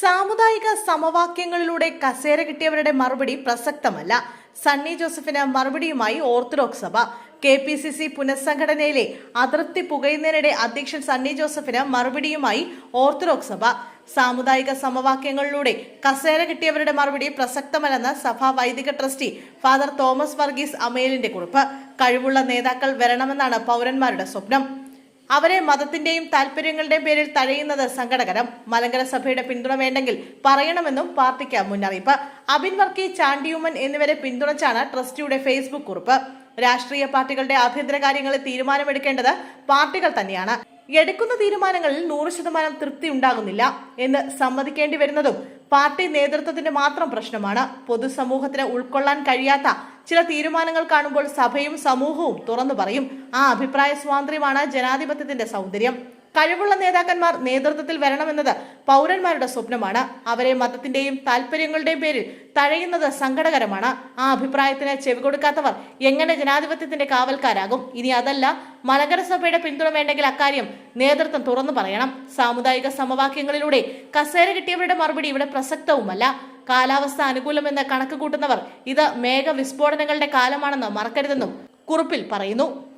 സാമുദായിക സമവാക്യങ്ങളിലൂടെ കസേര കിട്ടിയവരുടെ മറുപടി പ്രസക്തമല്ല. സണ്ണി ജോസഫിന് മറുപടിയുമായി ഓർത്തഡോക്സ് സഭ. കെ പി സി സി പുനഃസംഘടനയിലെ അതിർത്തി പുകയുന്നതിനിടെ അധ്യക്ഷൻ സണ്ണി ജോസഫിന് മറുപടിയുമായി ഓർത്തഡോക്സ് സഭ. സാമുദായിക സമവാക്യങ്ങളിലൂടെ കസേര കിട്ടിയവരുടെ മറുപടി പ്രസക്തമല്ലെന്ന് സഭാ വൈദിക ട്രസ്റ്റി ഫാദർ തോമസ് വർഗീസ് അമേലിന്റെ കുറിപ്പ്. കഴിവുള്ള നേതാക്കൾ വരണമെന്നാണ് പൗരന്മാരുടെ സ്വപ്നം. അവരെ മതത്തിന്റെയും താല്പര്യങ്ങളുടെയും പേരിൽ തഴയുന്നത് സങ്കടകരം. മലങ്കര സഭയുടെ പിന്തുണ വേണ്ടെങ്കിൽ പറയണമെന്നും പാർട്ടിക്ക് മുന്നറിയിപ്പ്. അബിൻ വർക്കി ചാണ്ടിയുമൻ എന്നിവരെ പിന്തുണച്ചാണ് ട്രസ്റ്റിയുടെ ഫേസ്ബുക്ക് കുറിപ്പ്. രാഷ്ട്രീയ പാർട്ടികളുടെ ആഭ്യന്തര കാര്യങ്ങളിൽ തീരുമാനമെടുക്കേണ്ടത് പാർട്ടികൾ തന്നെയാണ്. എടുക്കുന്ന തീരുമാനങ്ങളിൽ നൂറ് ശതമാനം തൃപ്തി ഉണ്ടാകുന്നില്ല എന്ന് സമ്മതിക്കേണ്ടി വരുന്നതും പാർട്ടി നേതൃത്വത്തിന്റെ മാത്രം പ്രശ്നമാണ്. പൊതുസമൂഹത്തിന് ഉൾക്കൊള്ളാൻ കഴിയാത്ത ചില തീരുമാനങ്ങൾ കാണുമ്പോൾ സഭയും സമൂഹവും തുറന്നു പറയും. ആ അഭിപ്രായ സ്വാതന്ത്ര്യമാണ് ജനാധിപത്യത്തിന്റെ സൗന്ദര്യം. കഴിവുള്ള നേതാക്കന്മാർ നേതൃത്വത്തിൽ വരണമെന്നത് പൗരന്മാരുടെ സ്വപ്നമാണ്. അവരെ മതത്തിന്റെയും താല്പര്യങ്ങളുടെയും പേരിൽ തഴയുന്നത് സങ്കടകരമാണ്. ആ അഭിപ്രായത്തിന് ചെവി കൊടുക്കാത്തവർ എങ്ങനെ ജനാധിപത്യത്തിന്റെ കാവൽക്കാരാകും? ഇനി അതല്ല മലങ്കര സഭയുടെ പിന്തുണ വേണ്ടെങ്കിൽ അക്കാര്യം നേതൃത്വം തുറന്നു പറയണം. സാമുദായിക സമവാക്യങ്ങളിലൂടെ കസേര കിട്ടിയവരുടെ മറുപടി ഇവിടെ പ്രസക്തവുമല്ല. കാലാവസ്ഥ അനുകൂലമെന്ന് കണക്ക് കൂട്ടുന്നവർ ഇത് മേഘ വിസ്ഫോടനങ്ങളുടെ കാലമാണെന്ന് മറക്കരുതെന്നും കുറിപ്പിൽ പറയുന്നു.